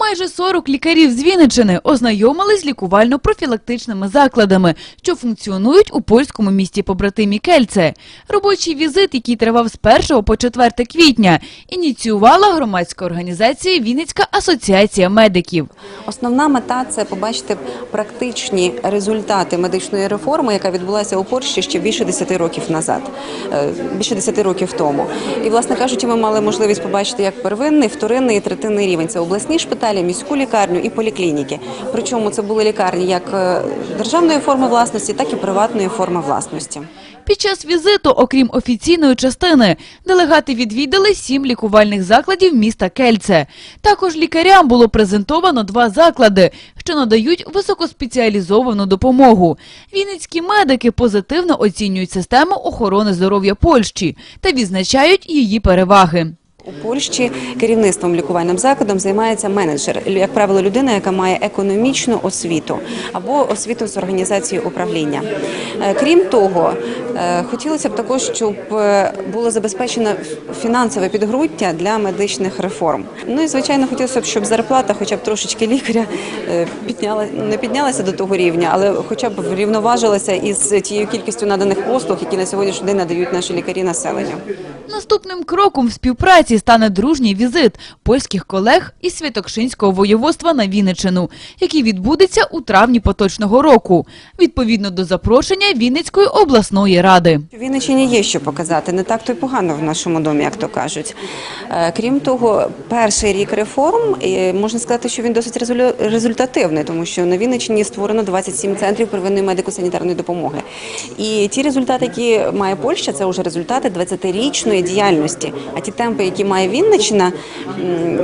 Майже 40 лікарів з Вінниччини ознайомились з лікувально-профілактичними закладами, що функціонують у польському місті побратимі Кельце. Робочий візит, який тривав з 1 по 4 квітня, ініціювала громадська організація Вінницька асоціація медиків. Основна мета це побачити практичні результати медичної реформи, яка відбулася у Польщі ще більше 10 років назад, е, більше 10 років тому. І, власне кажучи, ми мали можливість побачити як первинний, вторинний і третинний рівень. Це обласні шпиталі, міську лікарню і поліклініки. Причому це були лікарні як е, державної форми власності, так і приватної форми власності. Під час візиту, окрім офіційної частини, делегати відвідали сім лікувальних закладів міста Кельце. Також лікарям було презентовано два заклади, що надають високоспеціалізовану допомогу. Вінницькі медики позитивно оцінюють систему охорони здоров'я Польщі та відзначають її переваги. У Польщі керівництвом лікувальним закладом займається менеджер, як правило, людина, яка має економічну освіту або освіту з організації управління. Е, Крім того, е, хотілося б також, щоб е, було забезпечено фінансове підґрунтя для медичних реформ. Ну і звичайно, хотілося б, щоб зарплата, хоча б трошечки лікаря, підняла не піднялася до того рівня, але хоча б врівноважилася із тією кількістю наданих послуг, які на сьогоднішній день надають наші лікарі населенню. Наступним кроком в співпраці стане дружній візит польських колег із Святокшинського воєводства на Вінниччину, який відбудеться у травні поточного року, відповідно до запрошення Вінницької обласної ради. В Вінниччині є що показати, не так то й погано в нашому домі, як то кажуть. Е, Крім того, перший рік реформ можна сказати, що він досить результативний, тому що на Вінниччині створено 27 центрів первинної медико-санітарної допомоги. І ті результати, які має Польща, це вже результати 20-річної діяльності. А ті темпи, які має Вінниччина,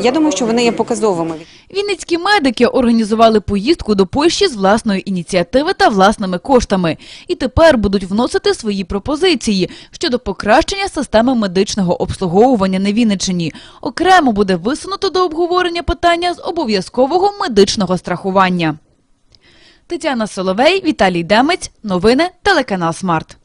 я думаю, що вони є показовими. Вінницькі медики організували поїздку до Польщі з власної ініціативи та власними коштами. І тепер будуть вносити свої пропозиції щодо покращення системи медичного обслуговування на Вінниччині. Окремо буде висунуто до обговорення питання з обов'язкового медичного страхування. Тетяна Соловей, Віталій Демець. Новини телеканал Смарт.